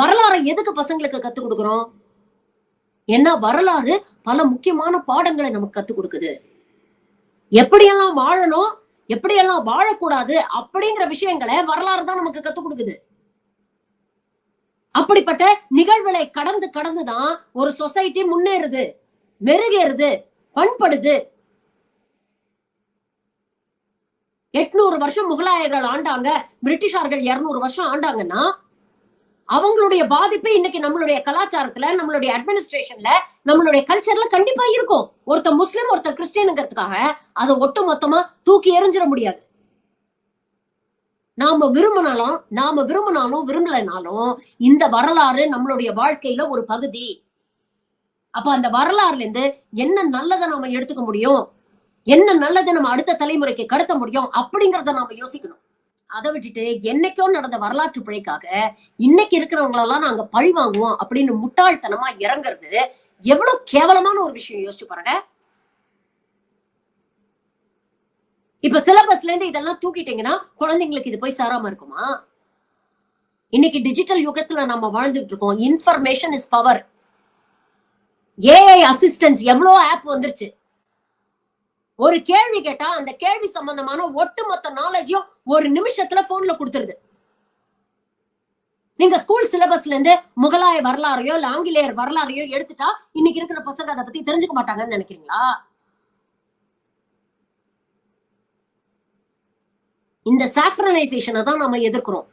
வரலாறை எதுக்கு பசங்களுக்கு கத்து கொடுக்குறோம்? ஏன்னா வரலாறு பல முக்கியமான பாடங்களை நமக்கு கத்து கொடுக்குது. எப்படியெல்லாம் வாழணும் எப்படியெல்லாம் வாழக்கூடாது அப்படிங்கிற விஷயங்களை வரலாறு தான் நமக்கு கத்து கொடுக்குது. அப்படிப்பட்ட நிகழ்வுகளை கடந்து கடந்துதான் ஒரு சொசைட்டி முன்னேறுது மெருகேறுது பண்படுது. எட்நூறு வருஷம் முகலாயர்கள் ஆண்டாங்க பிரிட்டிஷார்கள் இருநூறு வருஷம் ஆண்டாங்கன்னா அவங்களுடைய பாதிப்பு இன்னைக்கு நம்மளுடைய கலாச்சாரத்துல நம்மளுடைய அட்மினிஸ்ட்ரேஷன்ல நம்மளுடைய கல்ச்சர்ல கண்டிப்பா இருக்கும். ஒருத்த முஸ்லிம் ஒருத்த கிறிஸ்டியனுங்கிறதுக்காக அதை ஒட்டு மொத்தமா தூக்கி எறிஞ்சிட முடியாது. நாம விரும்பினாலும் நாம விரும்பினாலும் விரும்பலைனாலும் இந்த வரலாறு நம்மளுடைய வாழ்க்கையில ஒரு பகுதி. அப்ப அந்த வரலாறுல இருந்து என்ன நல்லதை நாம எடுத்துக்க முடியும்? என்ன நல்லதை நம்ம அடுத்த தலைமுறைக்கு கடத்த முடியும்? அப்படிங்கறத நாம யோசிக்கணும். அதை விட்டுட்டு என்னைக்கோ நடந்த வரலாற்று பிழைக்காக இன்னைக்கு இருக்கிறவங்களெல்லாம் நாங்க பழி வாங்குவோம் அப்படின்னு முட்டாள்தனமா இறங்குறது எவ்வளவு கேவலமான ஒரு விஷயம் யோசிச்சு பாருங்க. இப்ப சிலபஸ்ல இருந்து இதெல்லாம் தூக்கிட்டீங்கன்னா குழந்தைங்களுக்கு இது போய் சாராம இருக்குமா? இன்னைக்கு டிஜிட்டல் யுகத்துல நம்ம வாழ்ந்துட்டு இருக்கோம். Information is power AI assistance எவ்வளோ ஆப் வந்துருச்சு. ஒரு கேள்வி கேட்டா அந்த கேள்வி சம்பந்தமான ஒட்டுமொத்த நாலேஜையும் ஒரு நிமிஷத்துல போன்ல கொடுத்துருது. நீங்க ஸ்கூல் சிலபஸ்ல இருந்து முகலாய வரலாறையோ இல்ல ஆங்கிலேயர் வரலாறையோ எடுத்துட்டா இன்னைக்கு இருக்கிற பசங்க அதை பத்தி தெரிஞ்சுக்க மாட்டாங்கன்னு நினைக்கிறீங்களா? இந்த சாஃப்ரனைசேஷனை தான் நம்ம எதிர்க்கிறோம்.